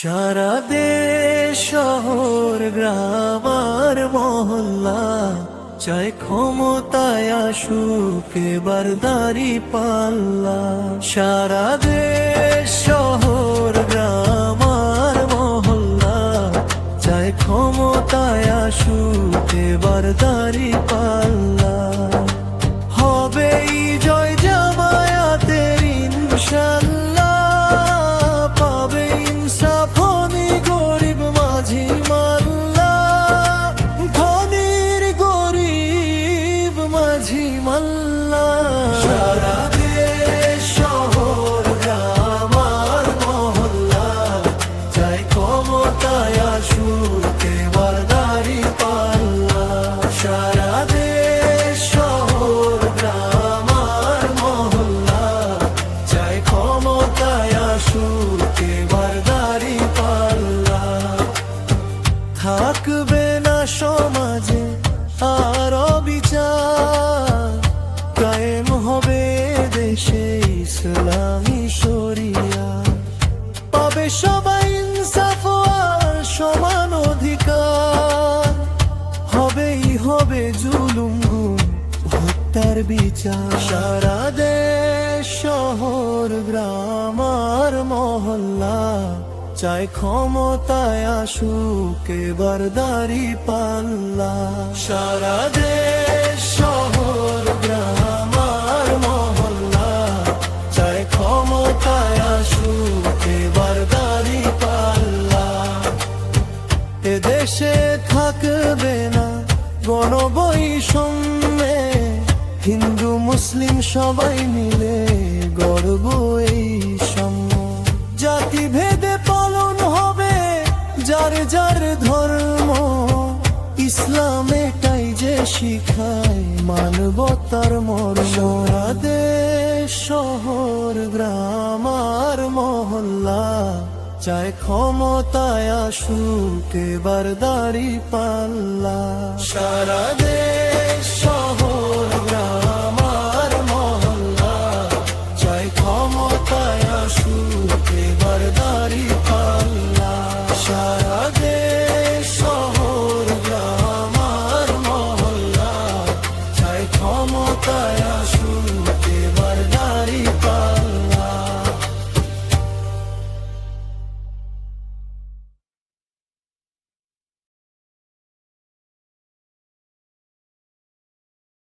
সারা দেশ, শহর, গ্রাম আর মহল্লা চাই ক্ষমতায় আসুক, এবার দাড়ি পাল্লা। সারা দেশ, শহর, গ্রাম আর মহল্লা চাই ক্ষমতায় আসুক, এবার দাড়ি পাল্লা। ক্ষমতায় আসুক এবার দাড়ি পাল্লা। থাকবে না সমাজে আর বিচার কায়েম হবে দেশে ইসলামী শরিয়া। পাবে সবাই ইনসাফ আর সমান অধিকার। হবেই হবে জুলুম হত্যার বিচার। সারা মহল্লা, চাই ক্ষমতায় আসুক, এবার দাড়ি পাল্লা। সারা দেশ, শহর, গ্রাম আর মহল্লা, চাই ক্ষমতায় আসুক, এবার দাড়ি পাল্লা। এদেশে থাকবে না গণবৈষম্যে, হিন্দু, মুসলিম সবাই মিলে গর্ব শিখায় মানবতার মর দেশ শহর, গ্রাম আর মহল্লা। চায় ক্ষমতায় আসুক, এবার দাড়ি পাল্লা। সারা Como